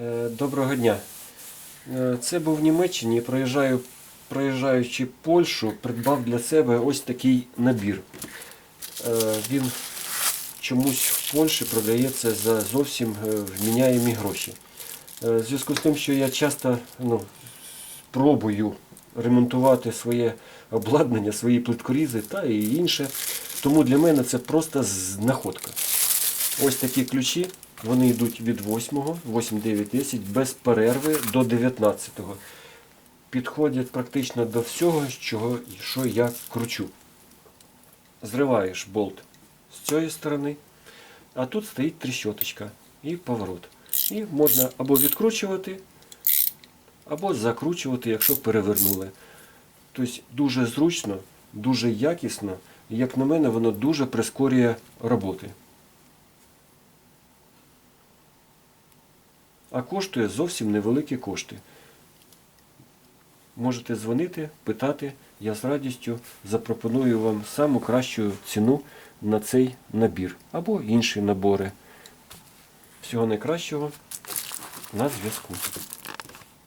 Е, Доброго дня. Е, Це був в Німеччині. Проїжджаю, проїжджаючи Польщу, придбав для себе ось такий набір. Е, Він чомусь в Польщі продається за зовсім вміняємі гроші. В зв'язку з тим, що я часто ну, пробую ремонтувати своє обладнання, свої плиткорізи та і інше. Тому для мене це просто знаходка. Ось такі ключі, вони йдуть від 8, 8, 9, 10, без перерви до 19. Підходять практично до всього, чого, що я кручу. Зриваєш болт з цієї сторони, а тут стоїть тріщоточка і поворот. І можна або відкручувати, або закручувати, якщо перевернули. Тобто дуже зручно, дуже якісно, як на мене, воно дуже прискорює роботи. А коштує зовсім невеликі кошти. Можете дзвонити, питати, я з радістю запропоную вам саму кращу ціну на цей набір або інші набори. Всього найкращого на зв'язку.